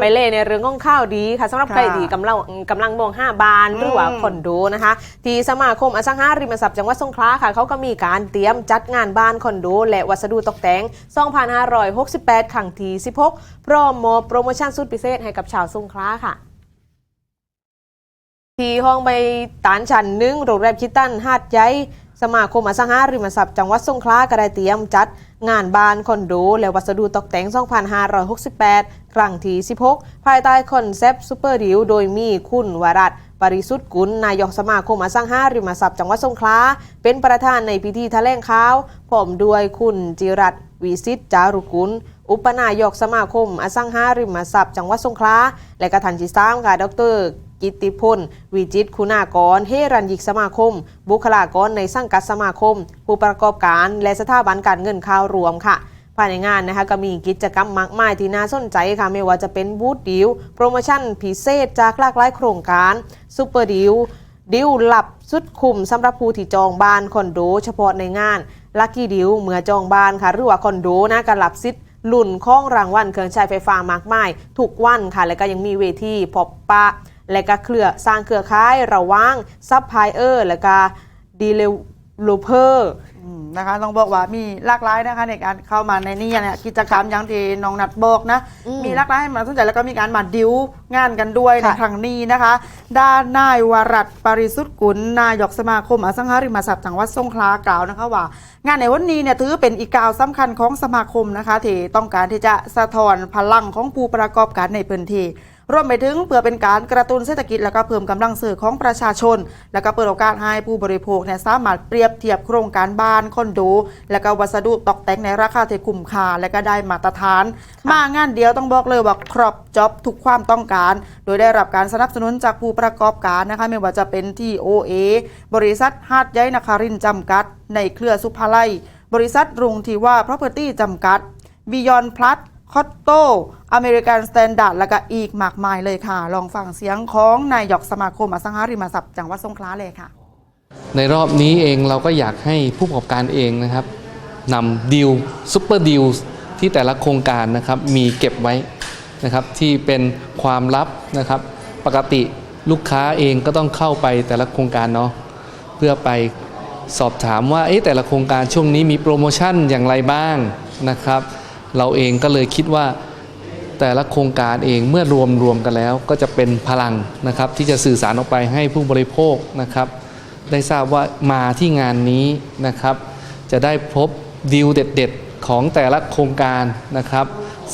ไปเล่ในเรื่องของข้าวดีค่ะสำหรับค่ะใครที่กำลังกำลังมองห้าบานหรือว่าอืมคอนโดนะคะ ที่สมาคมอสังหาริมทรัพย์จังหวัดสงขลาค่ะเขาก็มีการเตรียมจัดงานบ้านคอนโด และวัสดุตกแต่ง 2568 ครั้งที่ 16 พร้อมมอบโปรโมชั่นสุดพิเศษให้กับชาวสงขลาค่ะที่ห้องใบตานชันหนึ่งโรงแรมคิตันหาดใหญ่ สมาคมอสังหาริมทรัพย์จังหวัดสงขลาก็ได้เตรียมจัด งานบ้านคอนโดและวัสดุตกแต่ง 2568 ครั้งที่ 16 ภายใต้คอนเซปต์ซูเปอร์ดิวโดยมีคุณวรัตปริสุทธิ์กุลนายกสมาคมอสังหาริมทรัพย์จังหวัดสงขลาเป็นประธานในพิธีแถลงข่าวพร้อมด้วยคุณจิรัตวิสิตจารุกุลอุปนายกสมาคมอสังหาริมทรัพย์จังหวัดสงขลาและกระทันจิสามค่ะดร กิติพลวิจิตคุณากร เฮรัญยิกสมาคม บุคลากรในสังกัดสมาคม ผู้ประกอบการและสถาบันการเงินข่าวรวมค่ะภายในงานนะคะก็มีกิจกรรมมากมายที่น่าสนใจค่ะ ไม่ว่าจะเป็นบูธดิว โปรโมชั่นพิเศษจากหลากหลายโครงการซูเปอร์ดิวดิวหลับสุดคุ้มสำหรับผู้ที่จองบ้านคอนโด เฉพาะในงานลัคกี้ดิวเมื่อจองบ้านค่ะ หรือว่าคอนโดนะการหลับซิดลุ่นข้องรางวัลเครื่องใช้ไฟฟ้ามากมายทุกวันค่ะ แล้วก็ยังมีเวทีพบปะ และก็เครือสร้างเครือข่ายระหว่างซัพพลายเออร์และก็ดีเลโลเพอร์อืมนะคะต้องบอกว่ามีหลากหลายนะคะในการเข้ามาในนี่เนี่ยกิจกรรมอย่างที่น้องนัดบอกนะอืมมีหลากหลายให้มาสนใจแล้วก็มีการมาดิวงานกันด้วยในค่ะครั้งนี้นะคะ ด้านนายวรัตน์ปริสุทธิ์กุลนายกสมาคมอสังหาริมทรัพย์จังหวัดสงขลากล่าวนะคะว่า งานในวันนี้เนี่ยถือเป็นอีกก้าวสำคัญของสมาคมนะคะที่ต้องการที่จะสะท้อนพลังของผู้ประกอบการในพื้นที่ รวมไปถึงเพื่อเป็นการกระตุ้นเศรษฐกิจและก็เพิ่มกำลังซื้อของประชาชน และก็เปิดโอกาสให้ผู้บริโภคเนี่ยสามารถเปรียบเทียบโครงการบ้านคอนโด และก็วัสดุตกแต่งในราคาที่คุ้มค่าและก็ได้มาตรฐาน มางานเดียวต้องบอกเลยว่าครอบจ็อบทุกความต้องการ โดยได้รับการสนับสนุนจากผู้ประกอบการนะคะไม่ว่าจะเป็นที่ OA บริษัทฮาดใยนคารินจำกัด ในเครือสุภาลัย บริษัทรุงทีว่า Property จำกัด Beyond Plus คอตโตอเมริกันสแตนดาร์ดแล้วก็อีกมากมายเลยค่ะ ลองฟังเสียงของนายกสมาคมอสังหาริมทรัพย์จังหวัดสงขลาเลยค่ะ ในรอบนี้เองเราก็อยากให้ผู้ประกอบการเองนะครับนำดิวซุปเปอร์ดิวที่แต่ละโครงการนะครับมีเก็บไว้นะครับที่เป็นความลับนะครับ ปกติลูกค้าเองก็ต้องเข้าไปแต่ละโครงการเนาะเพื่อไปสอบถามว่าเอ๊ะแต่ละโครงการช่วงนี้มีโปรโมชั่นอย่างไรบ้างนะครับ เราเองก็เลยคิดว่าแต่ละโครงการเองเมื่อรวมรวมกันแล้ว ก็จะเป็นพลังนะครับ ที่จะสื่อสารออกไปให้ผู้บริโภคนะครับ ได้ทราบว่ามาที่งานนี้นะครับ จะได้พบดีลเด็ด ๆ ของแต่ละโครงการนะครับ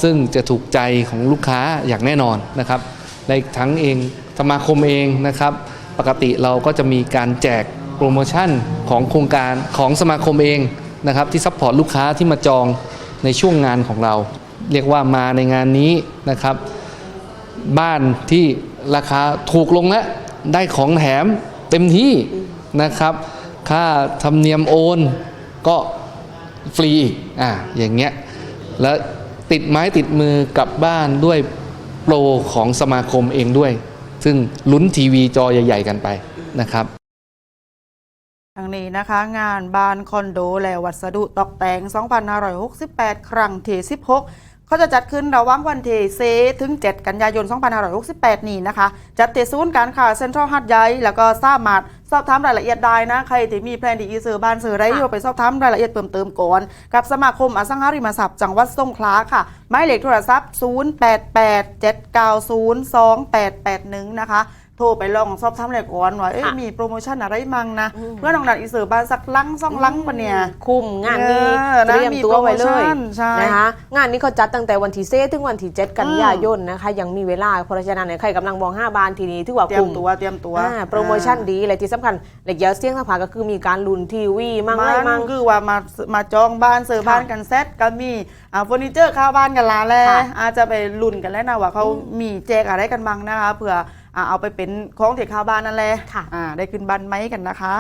ซึ่งจะถูกใจของลูกค้าอย่างแน่นอนนะครับและอีกทั้งเองสมาคมเองนะครับ ปกติเราก็จะมีการแจกโปรโมชั่นของโครงการของสมาคมเองนะครับ ที่ซัพพอร์ตลูกค้าที่มาจอง ในช่วงงานของเรา เรียกว่ามาในงานนี้นะครับ บ้านที่ราคาถูกลงแล้วได้ของแถมเต็มที่นะครับ ค่าธรรมเนียมโอนก็ฟรีอีกอ่าอย่างเงี้ยแล้วติดไม้ติดมือกลับบ้านด้วยโปรของสมาคมเองด้วย ซึ่งลุ้นทีวีจอใหญ่ ๆ กันไปนะครับ ทางนี้นะคะงานบ้านคอนโดและวัสดุตกแต่ง 2568 ครั้งที่16 เขาจะจัดขึ้นระหว่างวันที่เซถึง 7 กันยายน 2568 นี้นะคะ จัดที่ศูนย์การค้าเซ็นทรัลฮัดใหญ่แล้วก็สามารถสอบถามรายละเอียดได้นะ ใครที่มีแพลนดีอีซื้อบ้านซื้อไรอยู่ไปสอบถามรายละเอียดเพิ่มเติมก่อน กับสมาคมอสังหาริมทรัพย์จังหวัดสงขลาค่ะ หมายเลขโทรศัพท์ 0887902881 นะคะ โทรไปลองสอบถามเลยก่อนว่าเอ๊ะค่ะมีโปรโมชั่นอะไรมั่งนะอืม เพื่อน้องนัดอีซื้อบ้านสักลังสองลังปะเนี่ย คุมงานนี้เออนะเตรียมตัวไว้เลยมีโปรโมชั่นใช่นะคะงานนี้เขาจัดตั้งแต่วันที่เซถึงวันที่7กันยายนนะคะ ยังมีเวลาเพราะฉะนั้นเนี่ยใครกำลังมอง 5 บานทีนี้ถือว่าเตรียคุมมตัวเตรียมตัวอ่าโปรโมชั่นดีเลยที่สำคัญเหล็กเยอะเสียงทางผาก็คือมีการลุนทีวีมั่งมัไรนมั่งคือว่ามามาจองบ้านซื้อค่ะบ้านกันเซ็ตก็มีอ่าเฟอร์นิเจอร์ข้าวบ้านกันลาแลค่ะอาจจะไปลุ้นกันแล้วนะว่าเขามีแจกอะไรกันบ้างนะคะเผื่ออ่าเอาไปเป็นของที่ข้าวบ้านนั่นแหละค่ะอ่าได้ขึ้นบ้านไหมกันนะคะ